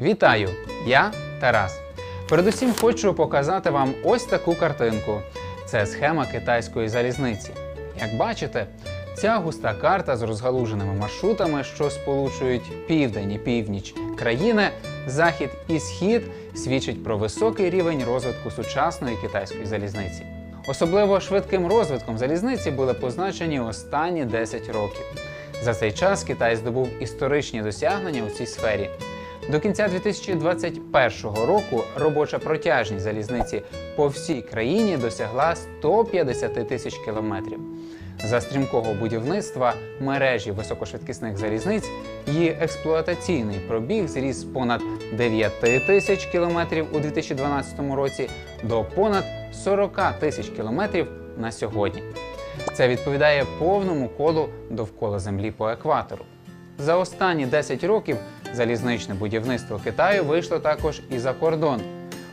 Вітаю! Я Тарас. Передусім хочу показати вам ось таку картинку. Це схема китайської залізниці. Як бачите, ця густа карта з розгалуженими маршрутами, що сполучують південь і північ країни, захід і схід, свідчить про високий рівень розвитку сучасної китайської залізниці. Особливо швидким розвитком залізниці були позначені останні 10 років. За цей час Китай здобув історичні досягнення у цій сфері. До кінця 2021 року робоча протяжність залізниці по всій країні досягла 150 тисяч кілометрів. За стрімкого будівництва мережі високошвидкісних залізниць її експлуатаційний пробіг зріс з понад 9 тисяч кілометрів у 2012 році до понад 40 тисяч кілометрів на сьогодні. Це відповідає повному колу довкола Землі по екватору. За останні 10 років залізничне будівництво Китаю вийшло також і за кордон.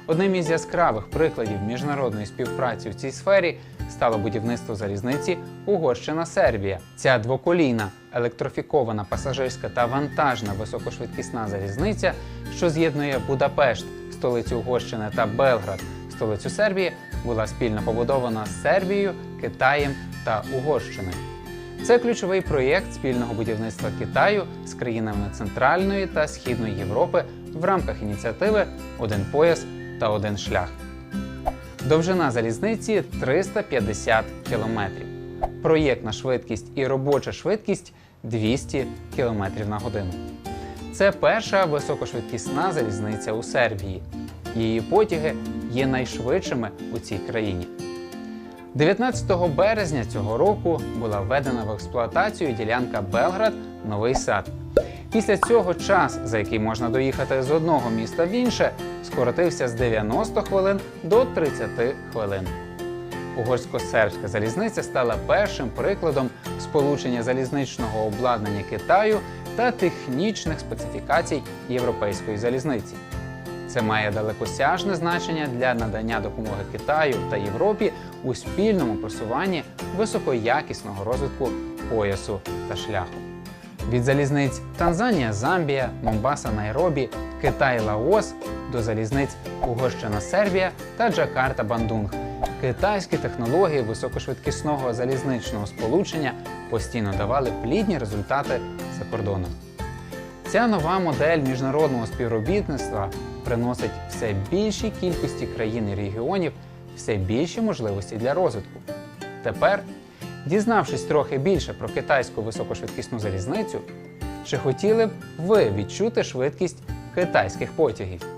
Одним із яскравих прикладів міжнародної співпраці в цій сфері стало будівництво залізниці Угорщина-Сербія. Ця двоколійна електрофікована пасажирська та вантажна високошвидкісна залізниця, що з'єднує Будапешт, столицю Угорщини та Белград, столицю Сербії, була спільно побудована з Сербією, Китаєм та Угорщиною. Це ключовий проєкт спільного будівництва Китаю з країнами Центральної та Східної Європи в рамках ініціативи Один пояс та один шлях. Довжина залізниці 350 кілометрів. Проєктна швидкість і робоча швидкість 200 км на годину. Це перша високошвидкісна залізниця у Сербії. Її потяги є найшвидшими у цій країні. 19 березня цього року була введена в експлуатацію ділянка Белград Новий Сад. Після цього час, за який можна доїхати з одного міста в інше, скоротився з 90 хвилин до 30 хвилин. Угорсько-сербська залізниця стала першим прикладом сполучення залізничного обладнання Китаю та технічних специфікацій європейської залізниці. Це має далекосяжне значення для надання допомоги Китаю та Європі у спільному просуванні високоякісного розвитку поясу та шляху. Від залізниць Танзанія, Замбія, Момбаса, Найробі, Китай, Лаос до залізниць Угорщина, Сербія та Джакарта, Бандунг. Китайські технології високошвидкісного залізничного сполучення постійно давали плідні результати за кордоном. Ця нова модель міжнародного співробітництва приносить все більшій кількості країн і регіонів все більші можливості для розвитку. Тепер, дізнавшись трохи більше про китайську високошвидкісну залізницю, чи хотіли б ви відчути швидкість китайських потягів?